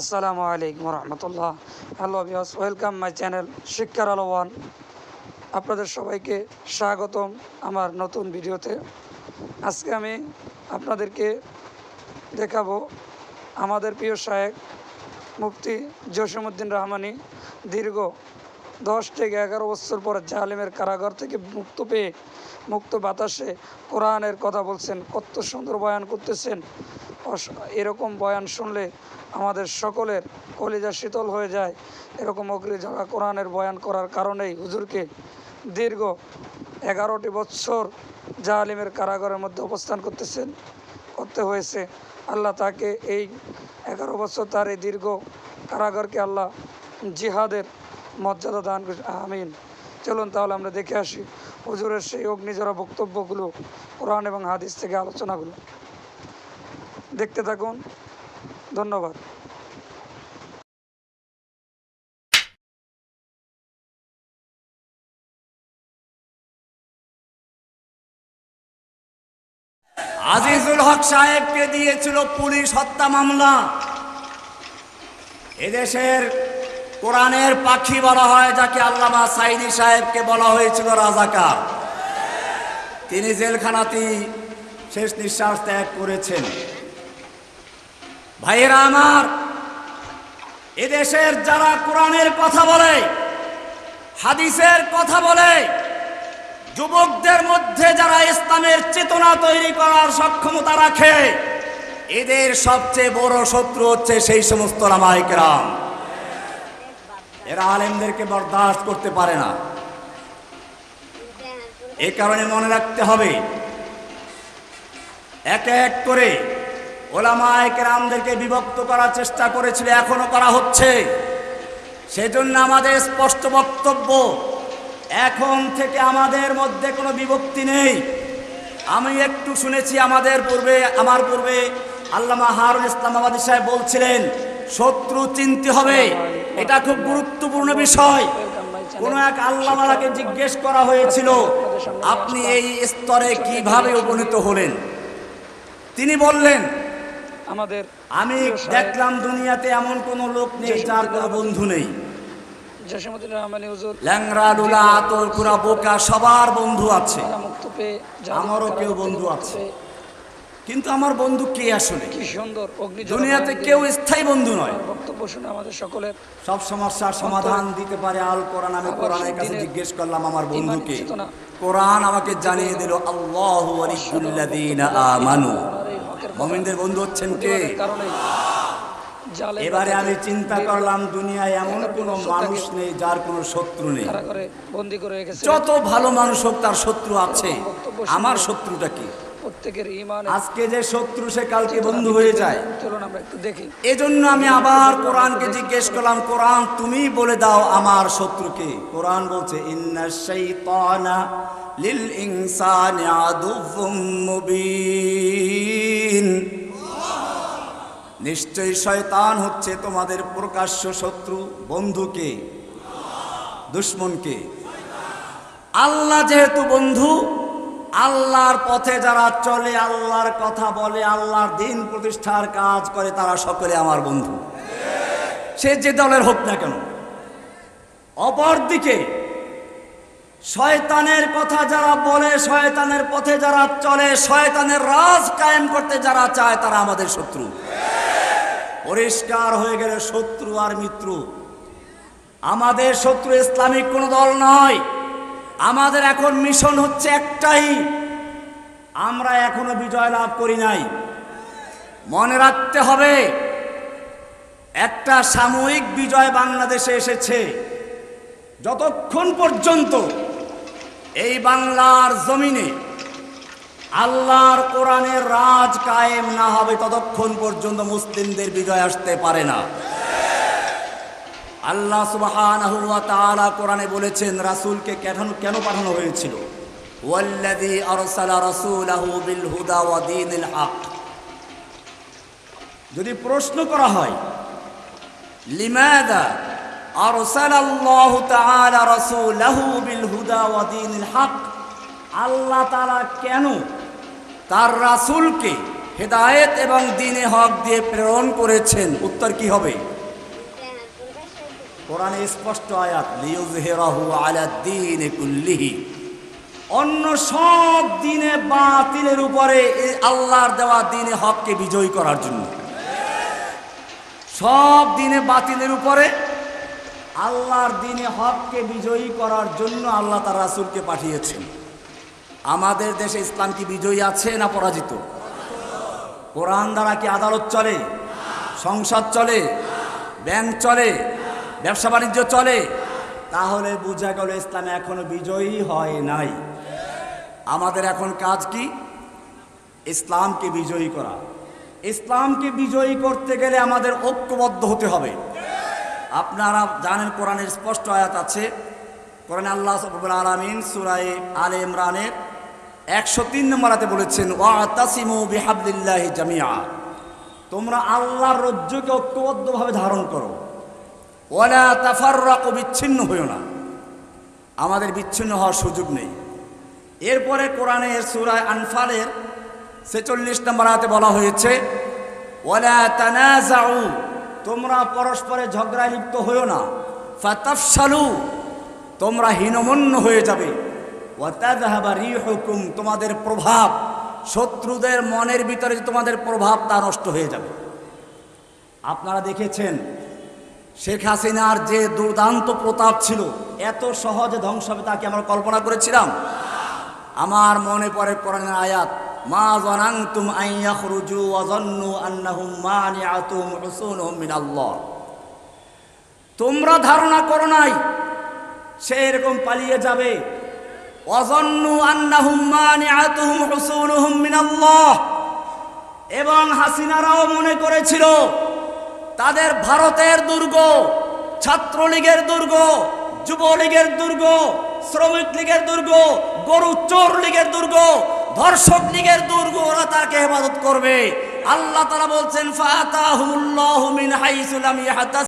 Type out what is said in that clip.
আসসালামু আলাইকুম রহমতুল্লাহ। Hello viewers welcome my channel শিক্ষার আলো ওয়ান আপনাদের সবাইকে স্বাগতম আমার নতুন ভিডিওতে। আজকে আমি আপনাদেরকে দেখাবো আমাদের প্রিয় শায়েক মুফতি জসিমুদ্দিন রহমানি দীর্ঘ দশ থেকে এগারো বছর পর জালিমের কারাগার থেকে মুক্ত পেয়ে মুক্ত বাতাসে কোরআনের কথা বলছেন, কত সুন্দর বয়ান করতেছেন। এরকম বয়ান শুনলে আমাদের সকলের কলিজা শীতল হয়ে যায়। এরকম অগ্রি যারা কোরআনের বয়ান করার কারণেই হুজুরকে দীর্ঘ এগারোটি বছর জালিমের কারাগারের মধ্যে অবস্থান করতেছেন, করতে হয়েছে। আল্লাহ তাকে এই এগারো বছর তার এই দীর্ঘ কারাগারকে আল্লাহ জিহাদের মর্যাদা দান আমিন। চলুন তাহলে আমরা দেখে আসি হুজুরের সেই অগ্নিজরা বক্তব্যগুলো কোরআন এবং হাদিস থেকে আলোচনাগুলো। দেখতে থাকুন। ধন্যবাদ। আজিজুল হক সাহেবকে দিয়েছিল পুলিশ হত্যা মামলা। এদেশের কোরআনের পাখি বলা হয়, যাকে আল্লামা সাইদি সাহেবকে বলা হয়েছিল রাজাকার। তিনি জেলখানাতেই শেষ নিঃশ্বাস ত্যাগ করেছেন। ভাইয়েরা আমার, এদেশের যারা কোরআনের কথা বলে, হাদিসের কথা বলে, যুবকদের মধ্যে যারা ইসলামের চেতনা তৈরি করার সক্ষমতা রাখে, এদের সবচেয়ে বড় শত্রু হচ্ছে সেই সমস্ত রামায়িকরাম এরা আলেমদেরকে বরদাস্ত করতে পারে না। এ কারণে মনে রাখতে হবে, এক এক করে ওলামায় কেরামদেরকে বিভক্ত করার চেষ্টা করেছিল, এখনও করা হচ্ছে। সেজন্য আমাদের স্পষ্ট বক্তব্য, এখন থেকে আমাদের মধ্যে কোনো বিভক্তি নেই। আমি একটু শুনেছি আমাদের পূর্বে, আমার পূর্বে আল্লামা হারুন ইসলাম আবাদী সাহেব বলছিলেন, শত্রু চিনতে হবে, এটা খুব গুরুত্বপূর্ণ বিষয়। কোন এক আল্লামালাকে জিজ্ঞেস করা হয়েছিল, আপনি এই স্তরে কীভাবে উপনীত হলেন? তিনি বললেন আমাদের আমি দেখলাম দুনিয়াতে এমন কোন লোক নেই যার কোনো বন্ধু নেই। ল্যাংরা লুলা আতর কুড়া বোকা সবার বন্ধু আছে। আমারও কেউ বন্ধু আছে। কিন্তু আমার বন্ধু কে আসলে? কি সুন্দর অগ্নি দুনিয়াতে কেউ স্থায়ী বন্ধু নয়। বক্তব্য শুনে আমাদের সকলের সব সমস্যার সমাধান দিতে পারে আল কোরআন। আমি কোরআনের কাছে জিজ্ঞেস করলাম আমার বন্ধুকে। কোরআন আমাকে জানিয়ে দিল আল্লাহ আমানু আর এই হকের কথা মমিনদের বন্ধু হচ্ছেন কে? এবারে আমি চিন্তা করলাম দুনিয়ায় এমন কোনো মানুষ নেই যার কোনো শত্রু নেই। যত ভালো মানুষ হোক তার শত্রু আছে। আমার শত্রুটা কি? আজকে যে শত্রু সে কালকে বন্ধু হয়ে যায়। চলুন আমরা একটু দেখি। এজন্য আমি আবার কোরআনকে জিজ্ঞেস করলাম কোরআন তুমি বলে দাও আমার শত্রুকে কোরআন বলছে লিল ইনসানি আদুউম মুবিন। নিশ্চয়ই শয়তান হচ্ছে তোমাদের প্রকাশ্য শত্রু, বন্ধুকে, দুশ্মনকে। আল্লাহ যেহেতু বন্ধু, আল্লাহর পথে যারা চলে, আল্লাহর কথা বলে, আল্লাহর দিন প্রতিষ্ঠার কাজ করে, তারা সকলে আমার বন্ধু। সে যে দলের হোক না কেন। অপরদিকে, শয়তানের কথা যারা বলে, শয়তানের পথে যারা চলে, শয়তানের রাজ কায়েম করতে যারা চায়, তারা আমাদের শত্রু। পরিষ্কার হয়ে গেলে শত্রু আর মিত্র। আমাদের শত্রু ইসলামিক কোনো দল নয়। আমাদের এখন মিশন হচ্ছে একটাই। আমরা এখনও বিজয় লাভ করি নাই। মনে রাখতে হবে, একটা সাময়িক বিজয় বাংলাদেশে এসেছে। যতক্ষণ পর্যন্ত এই বাংলার জমিনে আল্লাহর কোরআনের রাজ কায়েম না হবে ততক্ষণ পর্যন্ত মুসলিমদের বিজয় আসতে পারে না। আল্লাহ তাআলা কোরআনে বলেছেন, রাসূলকে কেন কেন পাঠানো হয়েছিল? রাসূলাহু বিল যদি প্রশ্ন করা হয় বিল হুদা আল্লাহ তাআলা কেন তার রাসূলকে হেদায়েত এবং দিনে হক দিয়ে প্রেরণ করেছেন। উত্তর কি হবে? কোরআনে স্পষ্ট আয়াত লিউজহিরাহু আলা দ্বীন কুল্লিহি। অন্য সব দিনে বাতিলের উপরে আল্লাহর দেওয়া দিনে হককে বিজয়ী করার জন্য। সব দিনে বাতিলের উপরে আল্লাহর দিনে হককে বিজয়ী করার জন্য আল্লাহ তার রাসূলকে পাঠিয়েছেন। আমাদের দেশে ইসলাম কি বিজয়ী আছে না পরাজিত? কোরআন দ্বারা কি আদালত চলে? সংসদ চলে? ব্যাংক চলে? ব্যবসা বাণিজ্য চলে? তাহলে বোঝা গেল ইসলাম এখনও বিজয়ী হয় নাই। আমাদের এখন কাজ কি? ইসলামকে বিজয়ী করা। ইসলামকে বিজয়ী করতে গেলে আমাদের ঐক্যবদ্ধ হতে হবে। আপনারা জানেন কোরআনের স্পষ্ট আয়াত আছে, কোরআন আল্লাহ আলমিন সুরাই আলে ইমরানের একশো তিন নম্বর নম্বরাতে বলেছেন জামিয়া তোমরা আল্লাহর রজ্জুকে ঐক্যবদ্ধভাবে ধারণ করো। ওয়ালা তাফাররাকু বিচ্ছিন্ন হইও না। আমাদের বিচ্ছিন্ন হওয়ার সুযোগ নেই। এরপরে কোরআনের সুরায় আনফালের ছেচল্লিশ নম্বর আয়াতে বলা হয়েছে, ওয়ালা তানাজাউ তোমরা পরস্পরে ঝগড়ায় লিপ্ত হইও না। ফাতাফসালু তোমরা হীনমন্য হয়ে যাবে। রিহুকুম, তোমাদের প্রভাব, শত্রুদের মনের ভিতরে যে তোমাদের প্রভাব, তা নষ্ট হয়ে যাবে। আপনারা দেখেছেন, শেখ হাসিনার যে দুর্দান্ত প্রতাপ ছিল, এত সহজে ধ্বংস হবে তাকে আমরা কল্পনা করেছিলাম? আমার মনে পড়ে কোরআনের আয়াত, মা জানান্তুম আন ইয়াখরুজু ওয়া আন্নাহুম মানিআতুম হুসুনুহুম মিনাল্লাহ। তোমরা ধারণা করো নাই, সে এরকম পালিয়ে যাবে এবং হাসিনারাও মনে করেছিল, তাদের ভারতের দুর্গ, ছাত্রলীগের দুর্গ, যুবলীগের দুর্গ শ্রমিক লীগের দুর্গ, গরু চোর লীগের দুর্গ ধর্ষক লীগের দুর্গ, ওরা তাকে হেফাজত করবে। আল্লাহ তারা বলছেন ইয়াহতাস